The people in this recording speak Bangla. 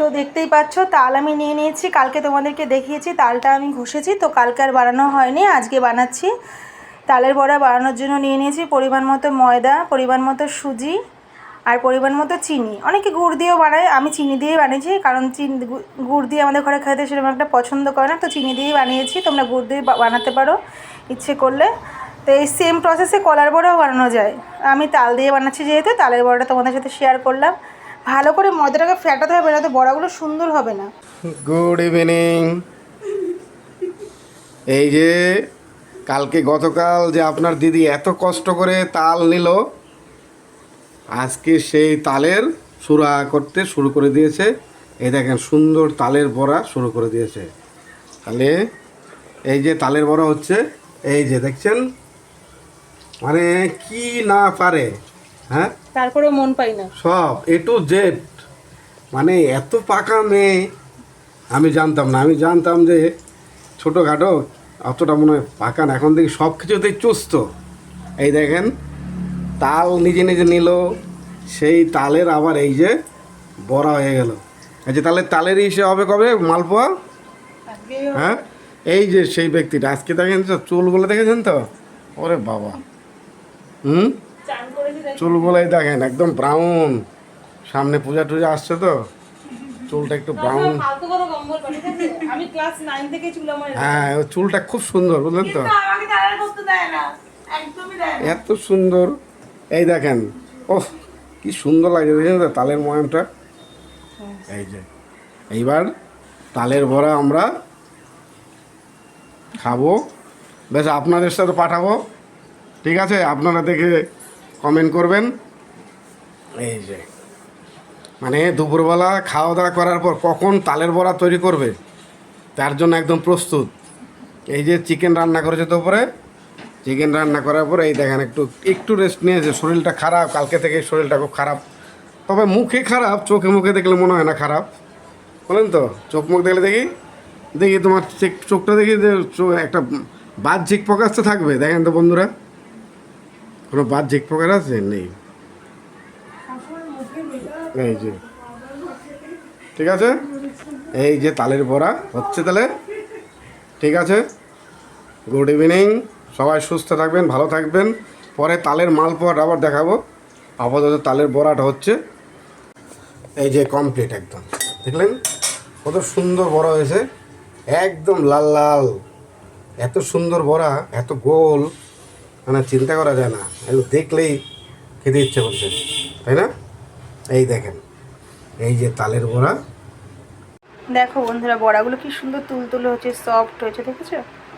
তো দেখতেই পাচ্ছ, তাল আমি নিয়ে নিয়েছি। কালকে তোমাদেরকে দেখিয়েছি, তালটা আমি ঘষেছি। তো কালকে আর বানানো হয়নি, আজকে বানাচ্ছি। তালের বড়া বানানোর জন্য নিয়ে নিয়েছি পরিমাণ মতো ময়দা, পরিমাণ মতো সুজি আর পরিমাণ মতো চিনি। অনেকে গুড় দিয়েও বানায়, আমি চিনি দিয়েই বানিয়েছি কারণ চিনি গুড় দিয়ে আমাদের ঘরে খেতে সেরকম একটা পছন্দ করে না। তো চিনি দিয়েই বানিয়েছি, তোমরা গুড় দিয়ে বানাতে পারো ইচ্ছে করলে। তো এই সেম প্রসেসে কলার বড়াও বানানো যায়। আমি তাল দিয়ে বানাচ্ছি যেহেতু, তালের বড়াটা তোমাদের সাথে শেয়ার করলাম। ভালো করে ময়দাটাকে ফেটাতে হবে না তো বড়াগুলো সুন্দর হবে না। গুড ইভিনিং এই যে, কালকে গতকাল যে আপনার দিদি এত কষ্ট করে তাল নিল, আজকে সেই তালের সুরা করতে শুরু করে দিয়েছে। এই দেখেন, সুন্দর তালের বড়া শুরু করে দিয়েছে। তাহলে এই যে তালের বড়া হচ্ছে, এই যে দেখছেন? মানে কি না পারে। হ্যাঁ? তারপরেও মন পাই না। সব এ টু জেড মানে এত পাকা মেয়ে আমি জানতাম না। আমি জানতাম যে ছোটোখাটো অতটা মনে হয় পাকা না। এখন দেখি সব কিছুতেই চুস্ত। এই দেখেন তাল নিজে নিজে নিল সেই তালের আবার এই যে বড়া হয়ে গেল। এই যে তাহলে তালের ইসে হবে কবে? মালপোয়া? হ্যাঁ? এই যে সেই ব্যক্তিটা আজকে দেখেন তো চুলগুলো দেখেছেন তো? ওরে বাবা। হুম? চুলগুলোই দেখেন একদম ব্রাউন সামনে পূজা টুজা আসছে তো। চুলটা একটু ব্রাউন হ্যাঁ চুলটা খুব সুন্দর বুঝলেন তো? এত সুন্দর। এই দেখেন ও কি সুন্দর লাগে দেখেন তো? তালের ময়মটা। এই যে এইবার তালের বড়া আমরা খাব। বেশ আপনাদের সাথে পাঠাবো। ঠিক আছে? আপনারা দেখে কমেন্ট করবেন। এই যে। মানে দুপুরবেলা খাওয়া দাওয়া করার পর কখন তালের বড়া তৈরি করবে তার জন্য একদম প্রস্তুত। এই যে চিকেন রান্না করেছে দুপুরে চিকেন রান্না করার পরে এই দেখেন একটু একটু রেস্ট নিয়েছে শরীরটা খারাপ কালকে থেকে শরীরটা খুব খারাপ। তবে মুখে খারাপ চোখে মুখে দেখলে মনে হয় না খারাপ। বলেন তো চোখ মুখ দেখলে দেখি দেখি তোমার চোখটা দেখি যে একটা বাহ্যিক প্রকাশ তো থাকবে দেখেন তো বন্ধুরা। কোনো বাহ্যিক প্রকাশ আছে? নেই। এই যে। ঠিক আছে? এই যে তালের বড়া হচ্ছে তাহলে ঠিক আছে? Good evening. সবাই সুস্থ থাকবেন, ভালো থাকবেন। পরে তালের মালপোয়াটা আবার দেখাবো। আপাতত তালের বড়াটা হচ্ছে। এই যে কমপ্লিট একদম। দেখলেন? কত সুন্দর বড়া হয়েছে। একদম লাল লাল। এত সুন্দর বড়া, এত গোল। মানে চিন্তা করা যায় না। এগুলো দেখলেই খেতে ইচ্ছে করছে, তাই না? এই দেখেন, এই যে তালের বড়া। দেখো বন্ধুরা, বড়াগুলো কি সুন্দর তুলতুলে হচ্ছে সফট হয়েছে, দেখেছ? দেখো।